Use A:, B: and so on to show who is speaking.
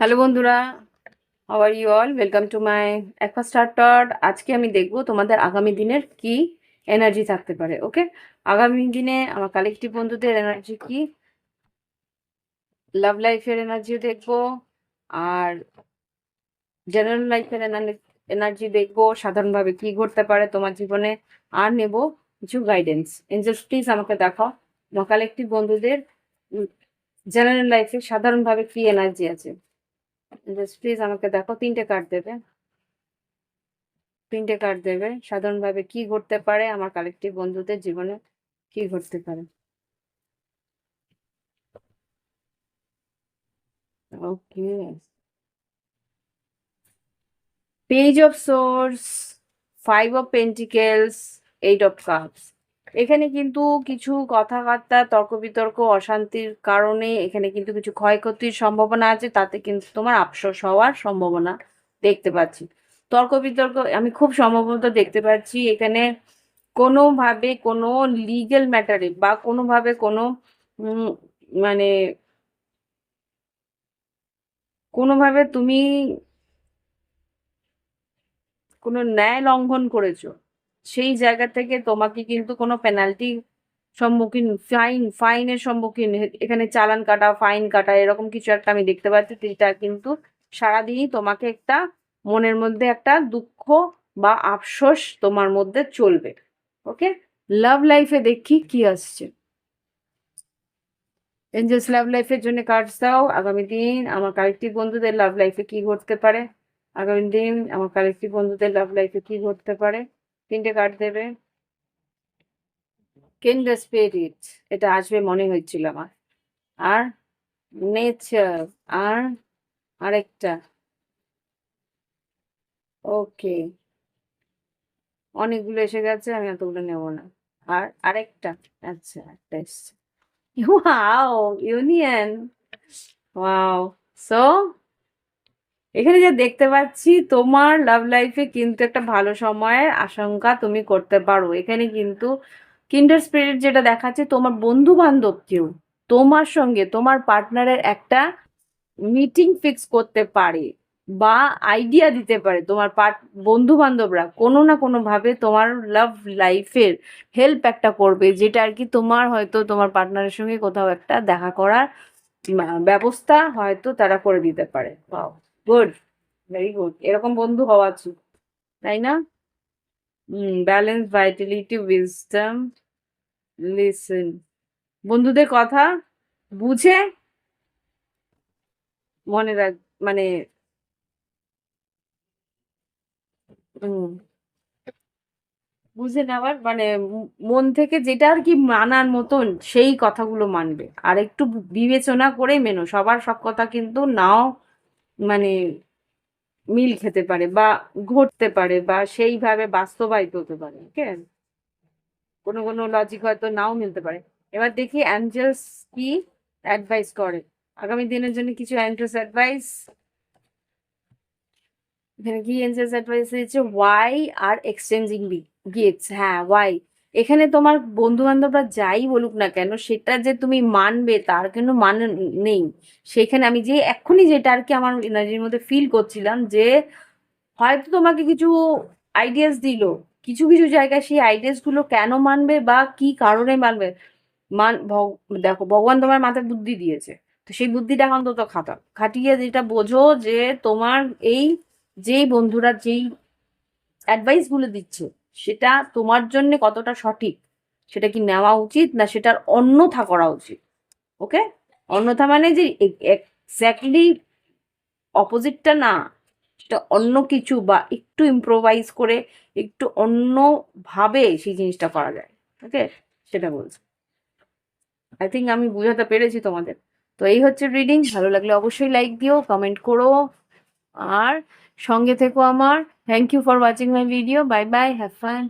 A: Hello বন্ধুরা how are you all welcome to my starter আজকে আমি দেখব তোমাদের আগামী দিনের কি এনার্জি থাকতে পারে ওকে আগামী দিনে আমার কালেকটিভ বন্ধুদের এনার্জি কি? লাভ লাইফের এনার্জিও দেখব, আর জেনারেল লাইফের এনার্জি দেখব, সাধারণভাবে কি ঘটতে পারে তোমার জীবনে, আর নেব কিছু গাইডেন্স এঞ্জেলস প্লিজ আমাকে দেখাও, আমার কালেকটিভ বন্ধুদের জেনারেল লাইফে সাধারণভাবে কি এনার্জি আছে। প্লিজ আমাকে দেখো, তিনটে কার্ড দেবে। তিনটে কার্ড দেবে। সাধারণভাবে কি ঘটতে পারে, আমার কালেকটিভ বন্ধুদের জীবনে কি ঘটতে পারে? Okay page of swords five of pentacles eight of cups এখানে কিন্তু কিছু কথাবার্তা তর্ক বিতর্ক অশান্তির কারণে এখানে কিন্তু কিছু ক্ষয়ক্ষতির সম্ভাবনা আছে। তাতে কিন্তু তোমার আফসোস হওয়ার সম্ভাবনা দেখতে পাচ্ছি। তর্ক বিতর্ক আমি খুব সম্ভবত দেখতে পাচ্ছি এখানে কোনোভাবে কোনো লিগেল ম্যাটারে বা কোনোভাবে কোনো মানে কোনোভাবে তুমি কোনো ন্যায় লঙ্ঘন করেছ। সেই জায়গা থেকে তোমাকে কিন্তু কোনো পেনাল্টি সম্মুখীন ফাইন ফাইনের সম্মুখীন, এখানে চালান কাটা ফাইন কাটা, এরকম কিছু একটা আমি দেখতে পাচ্ছি। যেটা কিন্তু সারাদিনই তোমাকে একটা মনের মধ্যে একটা দুঃখ বা আফসোস তোমার মধ্যে চলবে। ওকে লাভ লাইফে দেখি কি আসছে। এঞ্জেলস লাভ লাইফের জন্য কার্ডস দাও। আগামী দিন আমার কালেক্টিভ বন্ধুদের লাভ লাইফে কি ঘটতে পারে? আগামী দিন আমার কালেক্টিভ বন্ধুদের লাভ লাইফে কি ঘটতে পারে? তিনটে কার্ড দেবে। কেন দ্য স্পিরিট এটা আসবে মনে হয়েছিল আমার। আর নেচার আর আরেকটা। ওকে অনেকগুলো এসে গেছে, আমি এতগুলো নেব না। আর আরেকটা। আচ্ছা একটা এসছে। ইউনিয়ন ওয়াও সো এখানে যা দেখতে পাচ্ছি, তোমার লাভ লাইফে কিন্তু একটা ভালো সময়ের আশঙ্কা তুমি করতে পারো। এখানে কিন্তু কিন্ডার স্পিরিট যেটা দেখাচ্ছে, তোমার বন্ধু বান্ধব কেউ তোমার সঙ্গে, তোমার পার্টনারের একটা মিটিং ফিক্স করতে পারে বা আইডিয়া দিতে পারে তোমার পার্ট বন্ধু বান্ধবরা কোনো না কোনোভাবে তোমার লাভ লাইফের হেল্প একটা করবে, যেটা আর কি তোমার হয়তো তোমার পার্টনারের সঙ্গে কোথাও একটা দেখা করার ব্যবস্থা হয়তো তারা করে দিতে পারে। বাও গুড ভেরি গুড এরকম বন্ধু হওয়া উচিত, তাই না? ব্যালেন্স ভাইটালিটি উইজডম লিসেন বন্ধুদের কথা বুঝে মনে রাখ মানে বুঝে নেওয়ার মানে মন থেকে যেটা আর কি মানার মতন সেই কথাগুলো মানবে। আর একটু বিবেচনা করে মেনো, সবার সব কথা কিন্তু নাও মানে মিল খেতে পারে বা ঘটতে পারে বা সেইভাবে বাস্তবায়িত হতে পারে ওকে কোনো কোনো লজিক হয়তো নাও মিলতে পারে। এবার দেখি অ্যাঞ্জেলস কি অ্যাডভাইস করে। আগামী দিনের জন্য কিছু অ্যাঞ্জেলস অ্যাডভাইস এখানে কি অ্যাঞ্জেলস অ্যাডভাইস দিয়েছে? Why are exchanging be gifts হ্যাঁ ওয়াই এখানে তোমার বন্ধু বান্ধবরা যাই বলুক না কেন, সেটা যে তুমি মানবে তার কেন মান নেই। সেখানে আমি যে এক্ষুনি যেটা আর কি আমার এনার্জির মধ্যে ফিল করছিলাম যে হয়তো তোমাকে কিছু আইডিয়াস দিল। কিছু কিছু জায়গায় সেই আইডিয়াসগুলো কেন মানবে বা কি কারণে মানবে? মান দেখো, ভগবান তোমার মাথায় বুদ্ধি দিয়েছে। তো সেই বুদ্ধিটা এখন তো খাতা খাটিয়ে যেটা বোঝো যে তোমার এই, যেই বন্ধুরা যেই অ্যাডভাইসগুলো দিচ্ছে সেটা তোমার জন্য কতটা সঠিক? সেটা কি নেওয়া উচিত না সেটার অন্যথা করা উচিত? ওকে অন্যথা মানে যে এক্স্যাক্টলি অপোজিটটা না, সেটা অন্য কিছু বা একটু ইম্প্রোভাইজ করে একটু অন্যভাবে সেই জিনিসটা করা যায়। ওকে সেটা বলছি। আই থিঙ্ক আমি বুঝাতে পেরেছি তোমাদের। তো এই হচ্ছে রিডিং ভালো লাগলে অবশ্যই লাইক দিও কমেন্ট করো। আর সঙ্গে থেকো আমার। Thank you for watching my video bye bye have fun